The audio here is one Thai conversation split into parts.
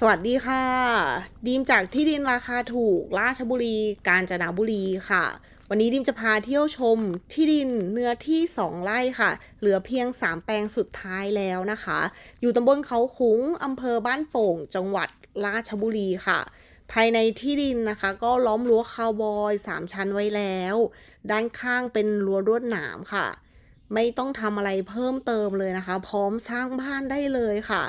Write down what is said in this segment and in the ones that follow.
สวัสดีค่ะ ดีมจากที่ดินราคาถูก ราชบุรี กาญจนบุรีค่ะ วันนี้ดีมจะพาเที่ยวชมที่ดินเนื้อที่ 2 ไร่ค่ะ เหลือเพียง 3 แปลงสุดท้ายแล้วนะคะ อยู่ตำบลเขาคุ้งอำเภอบ้านโป่ง จังหวัดราชบุรีค่ะ ภายในที่ดินนะคะ ก็ล้อมรั้วคาวบอย 3 ชั้นไว้แล้ว ด้านข้างเป็นรั้วรวดหนามค่ะ ไม่ต้องทำอะไรเพิ่มเติมเลยนะคะ พร้อมสร้างบ้านได้เลยค่ะ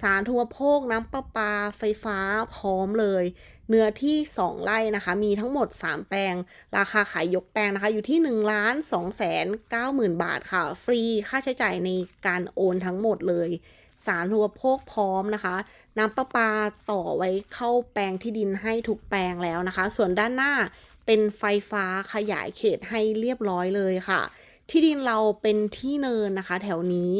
สารทัวโภคน้ำประปา ไฟฟ้าพร้อมเลย เนื้อที่ 2 ไร่นะคะ มีทั้งหมด 3 แปลง ราคาขายยกแปลงนะคะ อยู่ที่ 1 ล้าน2แสน9หมื่นบาทค่ะ ฟรีค่าใช้จ่ายในการโอนทั้งหมดเลย สารทัวโภคพร้อมนะคะ น้ำประปาต่อไว้เข้าแปลงที่ดินให้ทุกแปลงแล้วนะคะ ส่วนด้านหน้าเป็นไฟฟ้าขยายเขตให้เรียบร้อยเลยค่ะ ที่ดินเราเป็นที่เนินนะคะ แถวนี้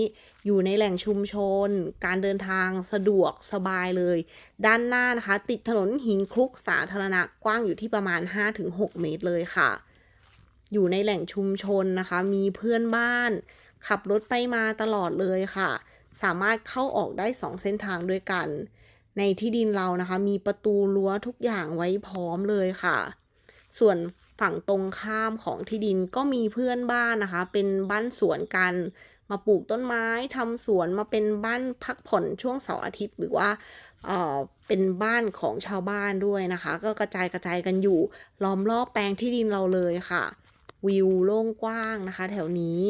อยู่ในแหล่งชุมชน การเดินทางสะดวกสบายเลย ด้านหน้านะคะ ติดถนนหินคลุกสาธารณะกว้างอยู่ที่ประมาณ 5-6 เมตรเลยค่ะ อยู่ในแหล่งชุมชนนะคะ มีเพื่อนบ้าน ขับรถไปมาตลอดเลยค่ะ สามารถเข้าออกได้ 2 เส้นทางด้วยกัน ในที่ดินเรานะคะ มีประตูรั้วทุกอย่างไว้พร้อมเลยค่ะ ส่วน ฝั่งตรงข้ามของที่ดินก็มีเพื่อนบ้านนะคะ เป็นบ้านสวนกัน มาปลูกต้นไม้ทำสวนมาเป็นบ้านพักผ่อนช่วงเสาร์อาทิตย์หรือว่าเอ่อเป็นบ้านของชาวบ้านด้วยนะคะ ก็กระจายกระจายกันอยู่ ล้อมรอบแปลงที่ดินเราเลยค่ะ วิวโล่งกว้างนะคะ แถวนี้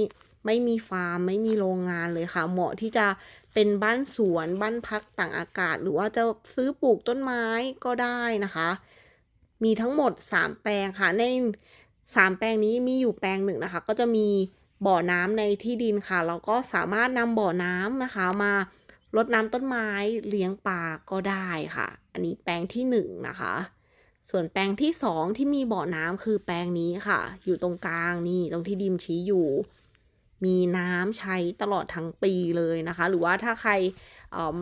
ไม่มีฟาร์มไม่มีโรงงานเลยค่ะ เหมาะที่จะเป็นบ้านสวนบ้านพักต่างอากาศ หรือว่าจะซื้อปลูกต้นไม้ก็ได้นะคะ มีทั้งหมด 3 แปลงค่ะ ใน 3 แปลงนี้มีอยู่แปลงหนึ่งนะคะ ก็จะมีบ่อน้ำในที่ดินค่ะ เราก็สามารถนำบ่อน้ำนะคะ มารดน้ำต้นไม้เลี้ยงปลาก็ได้ค่ะ อันนี้แปลงที่1นนะคะ ส่วนแปลงที่ 2 ที่มีบ่อน้ำคือแปลงนี้ค่ะ อยู่ตรงกลางนี่ตรงที่ดิมชี้อยู่ มีน้ำใช้ตลอดทั้งปีเลยนะคะ หรือว่าถ้าใคร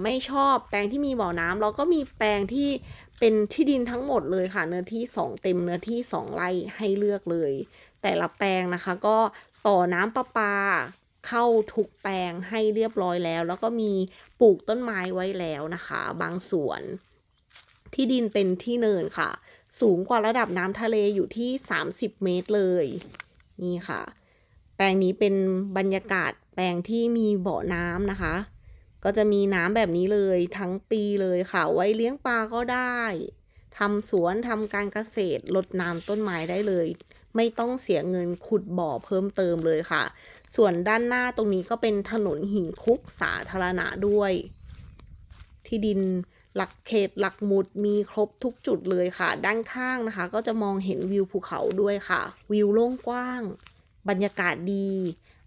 ไม่ชอบแปลงที่มีบ่อน้ำเราก็มีแปลงที่ เป็นที่ดินทั้งหมดเลยค่ะ เนื้อที่ 2 เต็มเนื้อที่ 2ไร่ให้เลือกเลย แต่ละแปลงนะคะ ก็ต่อน้ำประปาเข้าทุกแปลงให้เรียบร้อยแล้ว แล้วก็มีปลูกต้นไม้ไว้แล้วนะคะ บางส่วน ที่ดินเป็นที่เนินค่ะ สูงกว่าระดับน้ำทะเลอยู่ที่ 30 เมตรเลย นี่ค่ะ แปลงนี้เป็นบรรยากาศแปลงที่มีบ่อน้ำนะคะ ก็จะมีน้ำแบบนี้เลยทั้งปีเลยค่ะ ไว้เลี้ยงปลาก็ได้ทำสวนทำการเกษตรลดน้ำต้นไม้ได้เลย ไม่ต้องเสียเงินขุดบ่อเพิ่มเติมเลยค่ะ ส่วนด้านหน้าตรงนี้ก็เป็นถนนหินคุกสาธารณะด้วย ที่ดินหลักเขตหลักหมุดมีครบทุกจุดเลยค่ะ ด้านข้างนะคะ ก็จะมองเห็นวิวภูเขาด้วยค่ะ วิวโล่งกว้าง บรรยากาศดี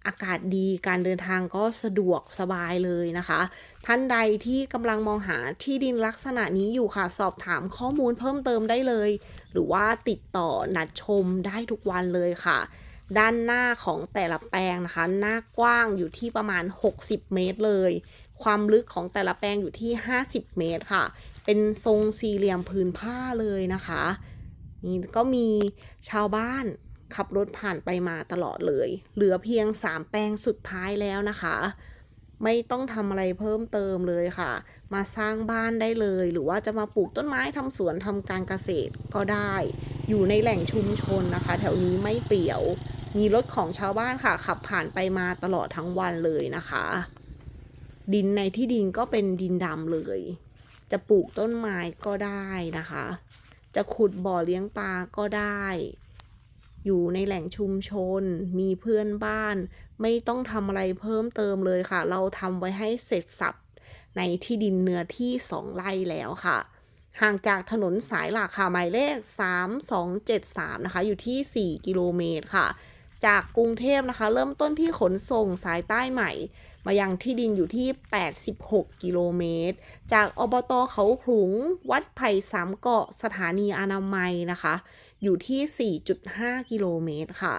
อากาศดีการเดินทางก็สะดวกสบายเลยนะคะ ท่านใดที่กำลังมองหาที่ดินลักษณะนี้อยู่ค่ะ สอบถามข้อมูลเพิ่มเติมได้เลย หรือว่าติดต่อนัดชมได้ทุกวันเลยค่ะ ด้านหน้าของแต่ละแปลงนะคะ หน้ากว้างอยู่ที่ประมาณ 60 เมตรเลย ความลึกของแต่ละแปลงอยู่ที่ 50 เมตรค่ะ เป็นทรงสี่เหลี่ยมผืนผ้าเลยนะคะ นี่ก็มีชาวบ้าน ขับรถผ่านไปมาตลอดเลย เหลือเพียง 3 แปลงสุดท้ายแล้วนะคะ ไม่ต้องทำอะไรเพิ่มเติมเลยค่ะ มาสร้างบ้านได้เลย หรือว่าจะมาปลูกต้นไม้ทำสวนทำการเกษตรก็ได้ อยู่ในแหล่งชุมชนนะคะ แถวนี้ไม่เปลี่ยว มีรถของชาวบ้านค่ะ ขับผ่านไปมาตลอดทั้งวันเลยนะคะ ดินในที่ดินก็เป็นดินดำเลย จะปลูกต้นไม้ก็ได้นะคะ จะขุดบ่อเลี้ยงปลาก็ได้ อยู่ในแหล่งชุมชน มีเพื่อนบ้าน ไม่ต้องทำอะไรเพิ่มเติมเลยค่ะ เราทำไว้ให้เสร็จสับในที่ดินเนื้อที่ 2 ไร่แล้วค่ะ ห่างจากถนนสายหลักค่ะหมายเลข 3273 นะคะ อยู่ที่ 4 กิโลเมตรค่ะ จากกรุงเทพนะคะ เริ่มต้นที่ขนส่งสายใต้ใหม่ มายังที่ดินอยู่ที่ 86 กิโลเมตร จากอบตเขาขลุง วัดไผ่สามเกาะสถานีอนามัยนะคะ อยู่ที่ 4.5 กิโลเมตรค่ะ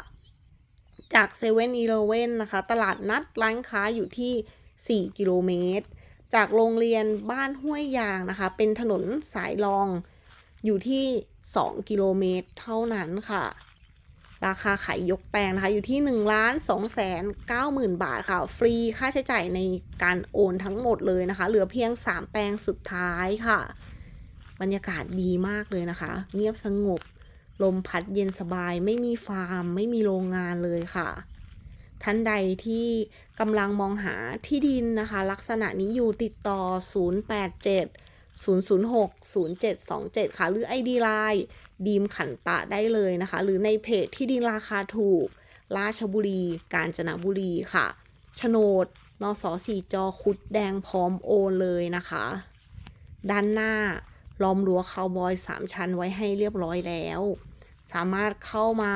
จากเซเว่นอีเลเว่นนะคะ ตลาดนัดร้านค้าอยู่ที่ 4 กิโลเมตร จากโรงเรียนบ้านห้วยยางนะคะ เป็นถนนสายรองอยู่ที่ 2 กิโลเมตรเท่านั้นค่ะ ราคาขายยกแปลงนะคะ อยู่ที่1 2 9 0 0 0 0บาทค่ะ ฟรีค่าใช้จ่ายในการโอนทั้งหมดเลยนะคะ เหลือเพียง 3 แปลงสุดท้ายค่ะ บรรยากาศดีมากเลยนะคะ เงียบสงบ ลมพัดเย็นสบายไม่มีฟาร์ม ไม่มีโรงงานเลยค่ะ ท่านใดที่กำลังมองหาที่ดินนะคะ ลักษณะนี้อยู่ติดต่อ 087 006 0727 ค่ะ หรือ ID Line ดีมขันตะได้เลยนะคะ หรือในเพจที่ดินราคาถูก ราชบุรี กาญจนบุรีค่ะโฉนดนสสี่จอคุดแดงพร้อมโอนเลยนะคะ ด้านหน้า ล้อมรั้วคาวบอยสามชั้นไว้ให้เรียบร้อยแล้ว สามารถเข้ามา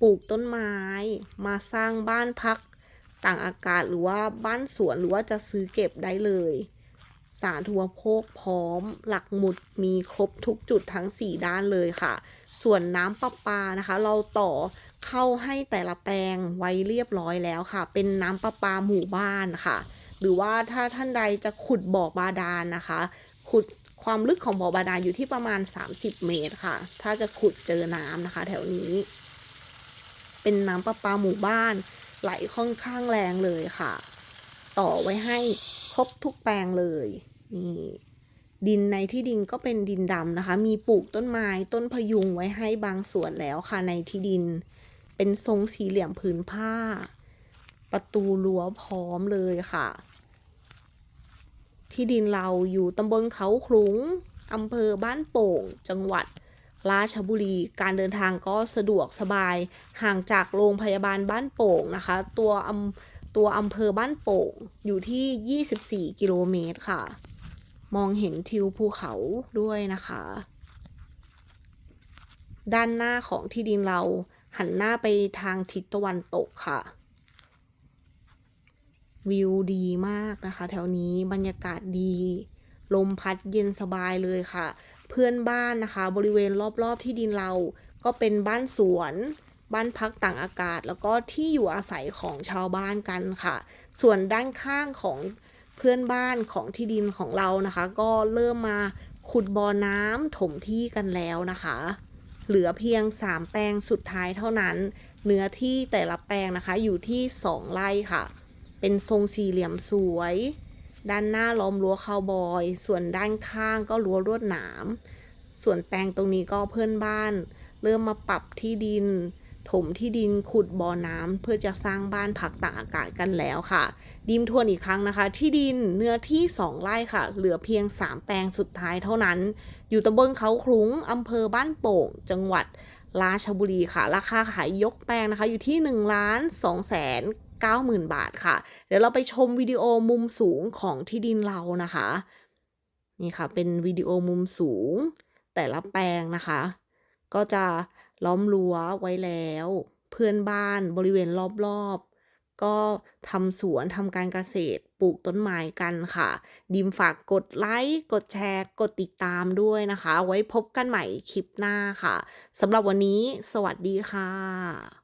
ปลูกต้นไม้ มาสร้างบ้านพักต่างอากาศหรือว่าบ้านสวนหรือว่าจะซื้อเก็บได้เลย สาธารณูปโภคพร้อม หลักหมุดมีครบทุกจุดทั้ง 4 ด้านเลยค่ะ ส่วนน้ำประปานะคะ เราต่อเข้าให้แต่ละแปลงไว้เรียบร้อยแล้วค่ะ เป็นน้ำประปาหมู่บ้านค่ะ หรือว่าถ้าท่านใดจะขุดบ่อบาดาลนะคะ ขุด ความลึกของบ่อบาดาลอยู่ที่ประมาณ 30 เมตรค่ะ ถ้าจะขุดเจอน้ำนะคะ แถวนี้ เป็นน้ำประปาหมู่บ้าน ไหลค่อนข้างแรงเลยค่ะ ต่อไว้ให้ครบทุกแปลงเลยนี่ดินในที่ดินก็เป็นดินดำนะคะ มีปลูกต้นไม้ต้นพยุงไว้ให้บางส่วนแล้วค่ะในที่ดิน เป็นทรงสี่เหลี่ยมผืนผ้า ประตูรั้วพร้อมเลยค่ะ ที่ดินเราอยู่ตำบลเขาขลุงอำเภอบ้านโป่ง จังหวัด ราชบุรี การเดินทางก็สะดวกสบาย ห่างจากโรงพยาบาลบ้านโป่งนะคะ ตัวอำตัวอำเภอบ้านโป่งอยู่ที่ 24 กิโลเมตรค่ะ มองเห็นทิวภูเขาด้วยนะคะ ด้านหน้าของที่ดินเราหันหน้าไปทางทิศตะวันตกค่ะ วิวดีมากนะคะ แถวนี้บรรยากาศดี ลมพัดเย็นสบายเลยค่ะ เพื่อนบ้านนะคะ บริเวณรอบๆที่ดินเรา ก็เป็นบ้านสวน บ้านพักต่างอากาศ แล้วก็ที่อยู่อาศัยของชาวบ้านกันค่ะ ส่วนด้านข้างของเพื่อนบ้านของที่ดินของเรานะคะ ก็เริ่มมาขุดบ่อน้ำถมที่กันแล้วนะคะ เหลือเพียง 3 แปลงสุดท้ายเท่านั้น เนื้อที่แต่ละแปลงนะคะอยู่ที่ 2 ไร่ค่ะ เป็นทรงสี่เหลี่ยมสวย ด้านหน้าล้อมรั้วคาวบอย ส่วนด้านข้างก็รั้วลวดหนาม ส่วนแปลงตรงนี้ก็เพื่อนบ้าน เริ่มมาปรับที่ดิน ถมที่ดินขุดบ่อน้ำเพื่อจะสร้างบ้านพักตากอากาศกันแล้วค่ะ ดิมทวนอีกครั้งนะคะ ที่ดินเนื้อที่ 2 ไร่ค่ะ เหลือเพียง 3 แปลงสุดท้ายเท่านั้น อยู่ตำบลเขาคลุ้งอำเภอบ้านโป่ง จังหวัดราชบุรีค่ะ ราคาขายยกแปลงนะคะ อยู่ที่1ล้าน2แสน 90,000 บาทค่ะ เดี๋ยวเราไปชมวิดีโอมุมสูงของที่ดินเรานะคะ นี่ค่ะ เป็นวิดีโอมุมสูง แต่ละแปลงนะคะ ก็จะล้อมรั้วไว้แล้ว เพื่อนบ้านบริเวณรอบๆ ก็ทำสวนทำการเกษตรปลูกต้นไม้กันค่ะ ดิมฝากกดไลค์กดแชร์ กดติดตามด้วยนะคะ ไว้พบกันใหม่คลิปหน้าค่ะสำหรับวันนี้ สวัสดีค่ะ